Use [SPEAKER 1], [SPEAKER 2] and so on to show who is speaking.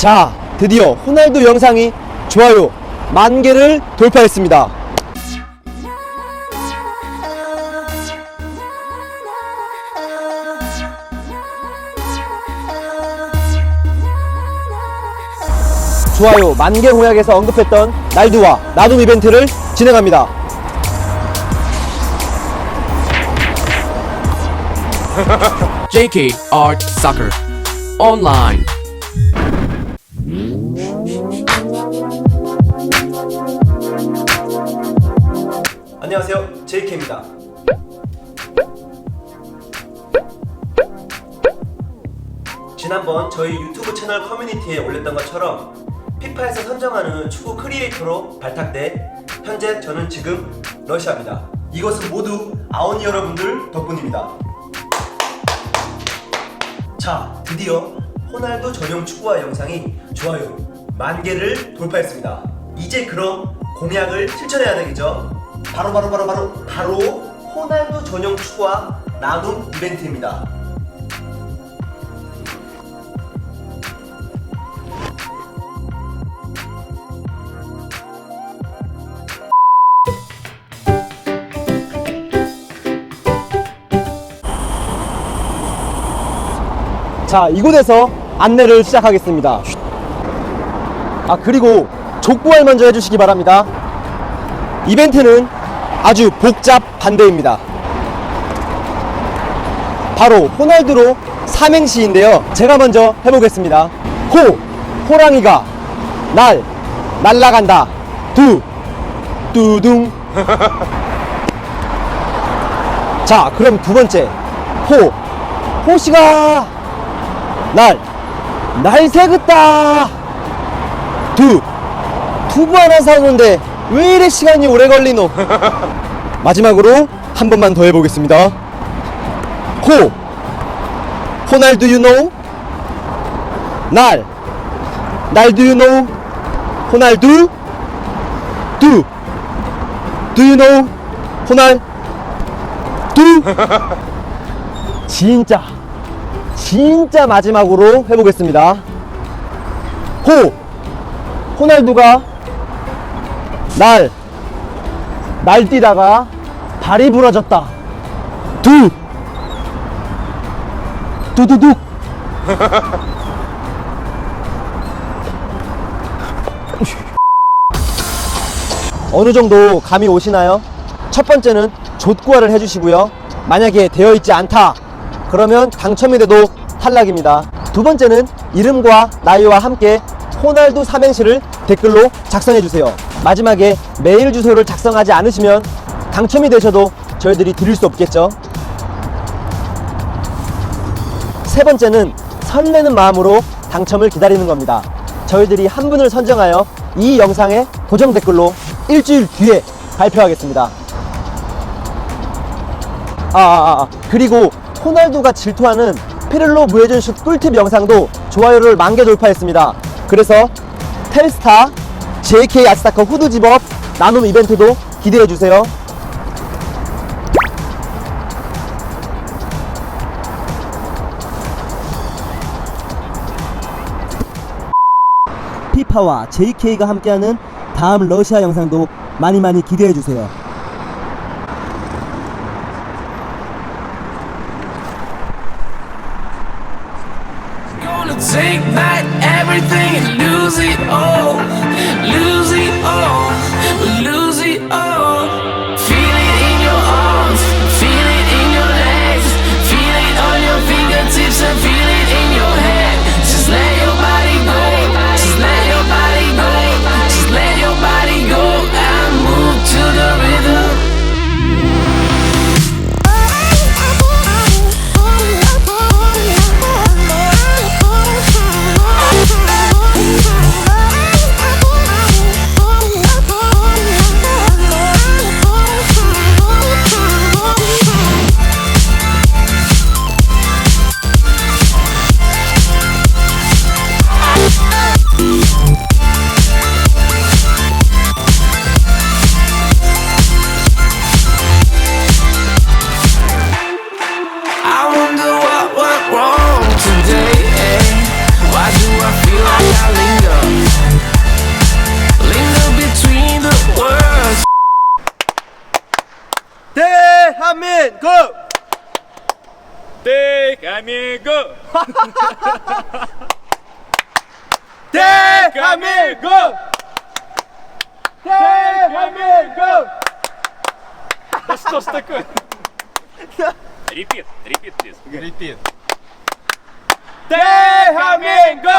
[SPEAKER 1] 자, 드디어 호날두 영상이 좋아요 만 개를 돌파했습니다. 좋아요 만 개 공약에서 언급했던 날두와 나둠 이벤트를 진행합니다.
[SPEAKER 2] JK Art Soccer Online.
[SPEAKER 1] JK입니다. 지난번 저희 유튜브 채널 커뮤니티에 올렸던 것처럼 피파에서 선정하는 축구 크리에이터로 발탁돼 현재 저는 지금 러시아입니다. 이것은 모두 아오니 여러분들 덕분입니다. 자, 드디어 호날두 전용 축구화 영상이 좋아요 만 개를 돌파했습니다. 이제 그럼 공약을 실천해야 되겠죠? 바로 바로 바로 바로 바로 호날두 전용 축구화 나눔 이벤트입니다. 자, 이곳에서 안내를 시작하겠습니다. 아, 그리고 족구알 먼저 해주시기 바랍니다. 이벤트는 아주 복잡 반대입니다. 바로 호날두로 삼행시인데요. 제가 먼저 해보겠습니다. 호, 호랑이가 날, 날라간다. 두, 뚜둥. 자, 그럼 두 번째. 호, 호시가 날, 날 새긋다. 두, 두부 하나 사오는데 왜 이래 시간이 오래 걸리노? 마지막으로 한 번만 더 해보겠습니다. 호, 호날두 you know? 날, 날 do you know? 호날두? 두, do you know? 호날, 두? 진짜, 진짜 마지막으로 해보겠습니다. 호, 호날두가 날 날뛰다가 발이 부러졌다. 두 두두둑 어느 정도 감이 오시나요? 첫 번째는 족구화를 해주시고요. 만약에 되어 있지 않다. 그러면 당첨이 돼도 탈락입니다. 두 번째는 이름과 나이와 함께 호날두 삼행시를 댓글로 작성해 주세요. 마지막에 메일 주소를 작성하지 않으시면 당첨이 되셔도 저희들이 드릴 수 없겠죠. 세 번째는 설레는 마음으로 당첨을 기다리는 겁니다. 저희들이 한 분을 선정하여 이 영상에 고정 댓글로 일주일 뒤에 발표하겠습니다. 아, 아, 아, 그리고 호날두가 질투하는 피를로 무회전 슛 꿀팁 영상도 좋아요를 만개 돌파했습니다. 그래서 텔스타 JK 아스타커 후드 집업 나눔 이벤트도 기대해 주세요. 피파와 JK가 함께하는 다음 러시아 영상도 많이 많이 기대해 주세요.
[SPEAKER 2] Take back everything and lose it all. Lose
[SPEAKER 1] Take amigo! Take amigo! Take amigo! Да
[SPEAKER 3] что ж такое? Репит, репит,
[SPEAKER 1] плиз. Репит. Take amigo!